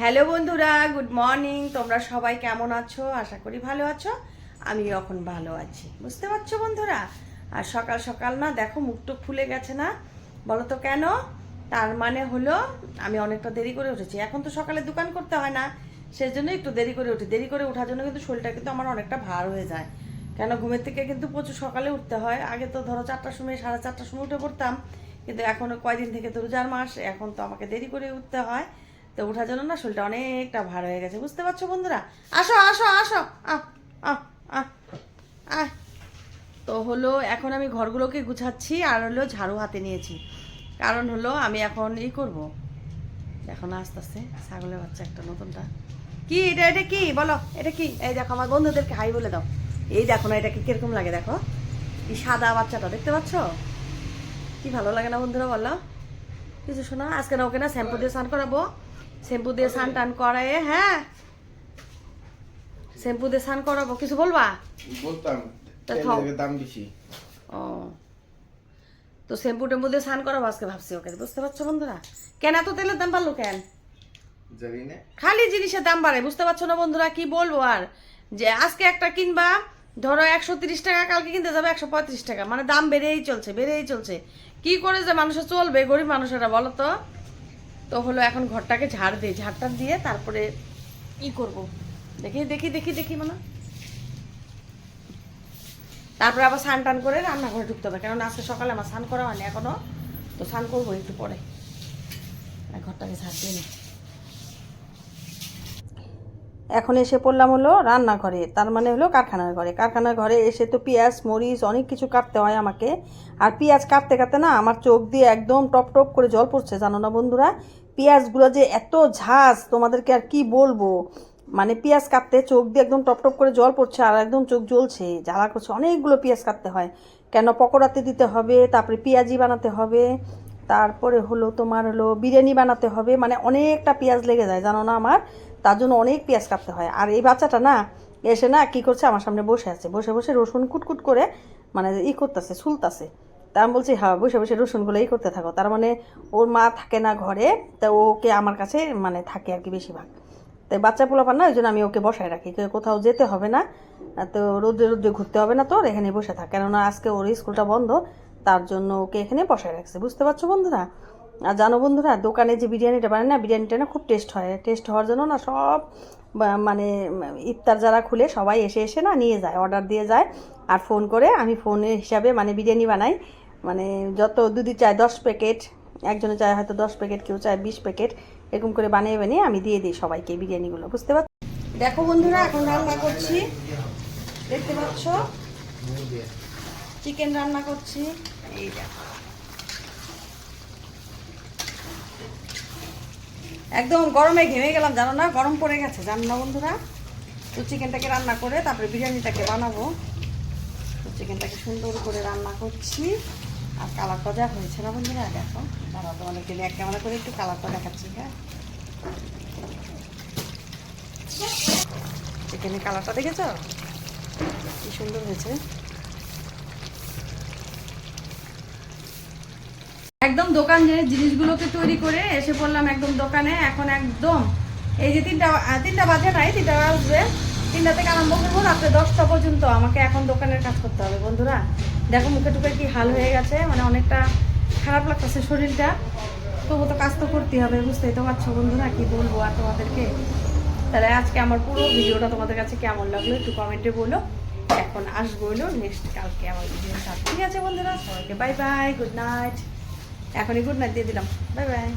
Hello বন্ধুরা, good morning. তোমরা সবাই কেমন আছো? আশা করি ভালো আছো। আমি এখন ভালো আছি। বুঝতে পারছ বন্ধুরা? আর সকাল সকাল না, দেখো মুখটুক ফুলে গেছে না? বলো তো কেন? তার মানে হলো, আমি অনেকটা দেরি করে উঠেছি। এখন তো সকালে দোকান করতে হয় না সেই জন্য একটু দেরি করে উঠি। দেরি করে ওঠার জন্য কিন্তু শরীরটা কিন্তু আমার অনেকটা ভার হয়ে যায়। কেন? ঘুমের থেকে কিন্তু প্রচুর সকালে উঠতে হয়। আগে তো ধরো চারটার সময়, সাড়ে চারটার সময় উঠে পড়তাম। কিন্তু এখন কয়দিন থেকে তো রোজার মাস, এখন তো আমাকে দেরি করে উঠতে হয়। তো ওঠার জন্য না শরীরটা অনেকটা ভার হয়ে গেছে, বুঝতে পারছ বন্ধুরা? আসো আসো আসো, আহ আহ আহ আহ। তো হলো, এখন আমি ঘরগুলোকে গুছাচ্ছি আর হলো ঝাড়ু হাতে নিয়েছি। কারণ হলো আমি এখন ই করব। এখন আস্তে আস্তে ছাগলের বাচ্চা একটা, নতুনটা। কি এটা এটা কি? বলো, এটা কি? এই দেখো, আমার বন্ধুদেরকে হাই বলে দাও। এই দেখো না, এটা কি কীরকম লাগে দেখো? এই সাদা বাচ্চাটা, দেখতে পাচ্ছ? কি ভালো লাগে না বন্ধুরা, বলো। কিছু শোনা আজকে না ওকে না শ্যাম্পু দিয়ে স্নান করাবো। শ্যাম্পু দিয়ে স্নান টান করায় হ্যাঁ? শ্যাম্পু দিয়ে স্নান করাবো কিছু বলবা? বলতাম দাম বেশি। ও। তো শ্যাম্পু টেম্পু দিয়ে স্নান করাবো আজকে ভাবছি ওকে বুঝতে পারছ বন্ধুরা? কেন এত তেলের দাম বাড়লো কেন? খালি জিনিসের দাম বাড়ে বুঝতে পারছ না বন্ধুরা কি বলব আর? যে আজকে একটা কিনবা ধরো একশো তিরিশ টাকা কালকে কিনতে যাবে একশো পঁয়ত্রিশ টাকা মানে দাম বেড়েই চলছে বেড়েই চলছে। কি করে যে মানুষের চলবে গরিব মানুষেরা বলো তো? তো হলো এখন ঘরটাকে ঝাড় দিই, ঝাড়টা দিয়ে তারপরে ই করব। দেখি দেখি দেখি দেখি মানে। তারপরে আবার স্নান টান করে রান্নাঘরে ঢুকতে হবে, কেননা আজকে সকালে আমার স্নান করা হয়নি এখনও তো স্নান করব একটু পরে। ঘরটাকে ঝাড় দিয়ে নিই এখন এসে পড়লাম হলো রান্নাঘরে, তার মানে হলো কারখানার ঘরে। কারখানার ঘরে এসে তো পেঁয়াজ, মরিচ, অনেক কিছু কাটতে হয় আমাকে। আর পেঁয়াজ কাটতে কাটতে না আমার চোখ দিয়ে একদম টপ টপ করে জল পড়ছে, জানো না বন্ধুরা? পেঁয়াজগুলো যে এত ঝাঁজ, তোমাদেরকে আর কি বলব? মানে পেঁয়াজ কাটতে চোখ দিয়ে একদম টপ টপ করে জল পড়ছে আর একদম চোখ জ্বলছে, জ্বালা করছে। অনেকগুলো পেঁয়াজ কাটতে হয়। কেন পকোড়াতে দিতে হবে, তারপরে পেঁয়াজি বানাতে হবে, তারপরে হলো তোমার হলো বিরিয়ানি বানাতে হবে মানে অনেকটা পেঁয়াজ লেগে যায়, জানো না আমার? তার জন্য অনেক পেঁয়াজ কাটতে হয়। আর এই বাচ্চাটা না, এসে না কি করছে, আমার সামনে বসে আছে। বসে বসে রসুন কুটকুট করে মানে ই করতেছে সুলতাছে তা আমি বলছি হ্যাঁ বসে বসে রসুনগুলো ই করতে থাকো। তার মানে ওর মা থাকে না ঘরে, তা ওকে আমার কাছে মানে থাকে আর কি বেশিরভাগ। তাই বাচ্চা পোলাপান না, ওই জন্য আমি ওকে বসায় রাখি। কোথাও যেতে হবে না, তো রোদ্রে রোদ্রে ঘুরতে হবে না তোর এখানে বসে থাক। কেননা আজকে ওর স্কুলটা বন্ধ, তার জন্য ওকে এখানে বসায় রাখছে। বুঝতে পারছ বন্ধুরা? আর জানো বন্ধুরা, দোকানে যে বিরিয়ানিটা বানায় না, বিরিয়ানিটা না খুব টেস্ট হয়। টেস্ট হওয়ার জন্য না সব মানে ইফতার যারা খুলে সবাই এসে এসে না নিয়ে যায় অর্ডার দিয়ে যায় আর ফোন করে। আমি ফোনের হিসাবে মানে বিরিয়ানি বানাই। মানে যত দুদি চায় দশ প্যাকেট একজনে চায় হয়তো দশ প্যাকেট কেউ চায় বিশ প্যাকেট এরকম করে বানিয়ে বানিয়ে আমি দিয়ে দিই সবাইকে বিরিয়ানিগুলো, বুঝতে পারছ? দেখো বন্ধুরা, এখন রান্না করছি। দেখতে পাচ্ছ? চিকেন রান্না করছি। এই দেখো। একদম গরমে ঘেমে গেলাম, জানো না? গরম পড়ে গেছে, জানো না বন্ধুরা? তো চিকেনটাকে রান্না করে তারপরে বিরিয়ানিটাকে বানাবো। তো চিকেনটাকে সুন্দর করে রান্না করছি। আর কালারটা যা হয়েছে না বন্ধুরা? দেখো, দাঁড়াও, তোমাদেরকে এক ক্যামেরা করে একটু কালারটা দেখাচ্ছি হ্যাঁ? চিকেনের কালারটা দেখেছ? কি সুন্দর হয়েছে। একদম দোকান যে জিনিসগুলোকে তৈরি করে এসে পড়লাম একদম দোকানে, এখন একদম এই যে তিনটা তিনটা বাজে নাই, তিনটা বাজবে, তিনটা থেকে আরম্ভ করব, রাত্রে দশটা পর্যন্ত। আমাকে এখন দোকানের কাজ করতে হবে, বন্ধুরা। দেখো মুখে টুকে কি হাল হয়ে গেছে মানে অনেকটা খারাপ লাগতেছে শরীরটা। তবু তো কাজ তো করতেই হবে, বুঝতেই তো পারছ বন্ধুরা কি বলব আর তোমাদেরকে? তাহলে আজকে আমার পুরো ভিডিওটা তোমাদের কাছে কেমন লাগল একটু কমেন্টে বলো। এখন আসব নেক্সট কালকে আমার ভিডিও ঠিক আছে বন্ধুরা, সবাইকে বাই বাই গুড নাইট এখনই গুড নাইট দিয়ে দিলাম। Bye bye